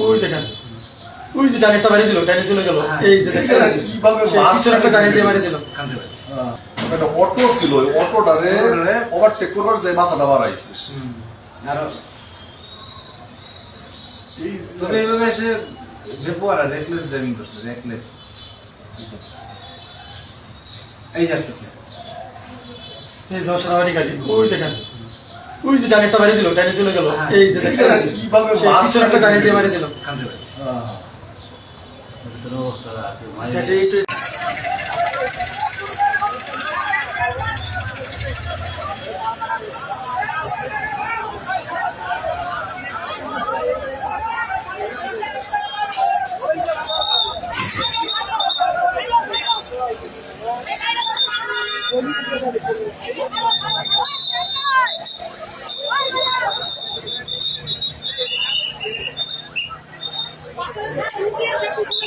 ওই দেখেন ওই যে ডানেরটা বাড়ি দিল ডানে চলে গেল। এই যে দেখছেন কীভাবে সে একটা ডানে যে বাড়ি দিল। একটা অটো ছিল ওই অটোটারে ওভারটেক করবার যে মাথাটা বাড়াইছে। আর। এই যে- তবে এইভাবে সে বেপোয়ারা রেকলেস ড্রাইভিং করছে রেকলেস এই যে আসতেছে। এই অসরাবাড়ি গাড়ি। ওই দেখেন ওই যে ডানেরটা বাড়ি দিল ডানে চলে গেল হ্যাঁ। এই যে দেখছেন এটা কিভাবে সে মাছ পিছনে একটা ডানে যে বাড়ি দিল Thank you.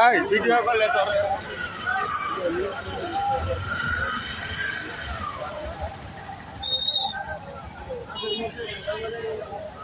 কান্দে ভিডিও করলে এটা Thank Right?